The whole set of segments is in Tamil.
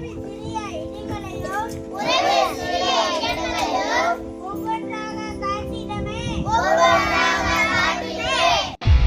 baby.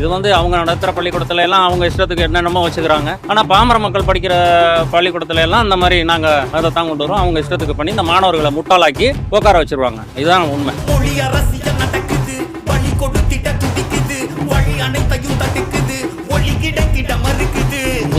இது வந்து அவங்க நடத்துகிற பள்ளிக்கூடத்துல எல்லாம் அவங்க இஷ்டத்துக்கு என்னென்னமோ வச்சுக்கிறாங்க. ஆனால் பாமர மக்கள் படிக்கிற பள்ளிக்கூடத்துல எல்லாம் அந்த மாதிரி நாங்கள் அதை தான் கொண்டு வரோம். அவங்க இஷ்டத்துக்கு பண்ணி இந்த மாணவர்களை முட்டாளாக்கி உட்கார வச்சிருவாங்க. இதுதான் உண்மை. வழி வழி அனைத்தையும் தட்டுக்குது ஒளி கிடக்கிட மறுக்குது.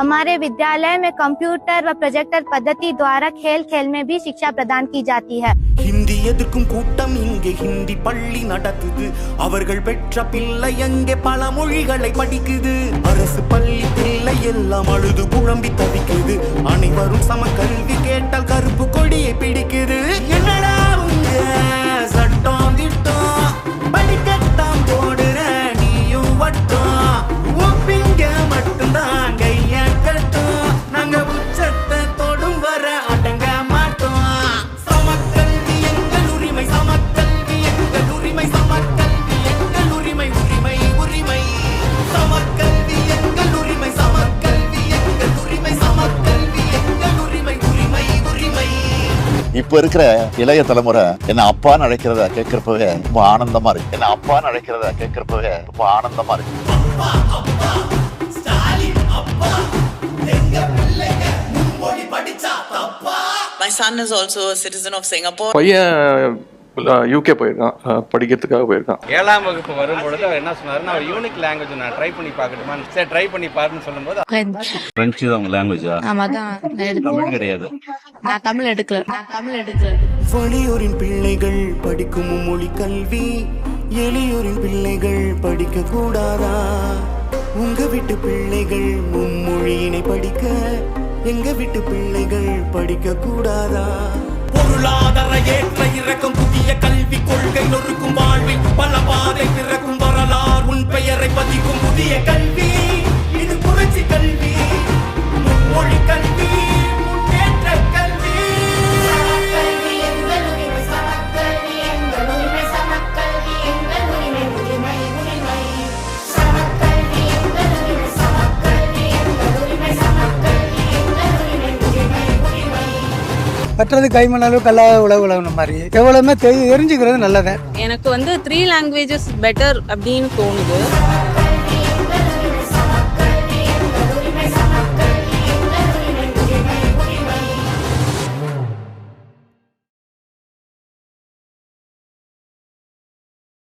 हमारे विद्यालय में कंप्यूटर व प्रोजेक्टर पद्धति द्वारा खेल खेल में भी शिक्षा प्रदान की जाती है ஹிந்தி எதிர்க்கும் கூட்டம் இங்கே ஹிந்தி பள்ளி நடத்துது அவர்கள் பெற்ற பிள்ளை அங்கே பல மொழிகளை படிக்குது அரசு பள்ளி பிள்ளை எல்லாம் அழுது புழம்பி தவிக்குது அனைவரும் சம கல்வி இப்ப இருக்கிற இளைய தலைமுறை என்ன அப்பான்னு அழைக்கிறத கேட்கிறப்பவே ரொம்ப ஆனந்தமா இருக்கு என்ன அப்பான்னு அழைக்கிறத கேட்கிறப்பவே ரொம்ப ஆனந்தமா இருக்கு My son is also a citizen of Singapore. பையன் யூகே போயிருக்கான். படிக்கிறதுக்காக போயிருக்கான். ஏழாம் வகுப்பு வரும்பொழுது அவர் என்ன சொன்னாருன்னா அவர் யூனிக் லாங்குவேஜ் நான் ட்ரை பண்ணி பார்க்கட்டுமா சரி ட்ரை பண்ணி பாருன்னு சொல்லும்போது ஃப்ரெஞ்சு தான் உங்க லாங்குவேஜா ஆமா தான் தமிழ் கிடையாது. நான் தமிழ் எடுக்கல. நான் தமிழ் எடுக்கல. வெளியூரின் பிள்ளைகள் படிக்கும் மும்மொழி கல்வி எளியூரின் பிள்ளைகள் படிக்க கூடாதா? உங்க வீட்டு பிள்ளைகள் மும்மொழியினை படிக்க எங்க வீட்டு பிள்ளைகள் படிக்க கூடாதா? பொருளாதார ஏற்ற இறக்கம் புதிய கல்வி கொள்கை நொறுக்கும் வாழ்வில் பல பாதை கட்டுறது கைமணாலும் கல்லாத உழவு உழவுன மாதிரி. எவ்வளவுமே தெரி தெரிஞ்சுக்கிறது நல்லது. எனக்கு வந்து த்ரீ லாங்குவேஜஸ் பெட்டர் அப்படின்னு தோணுது.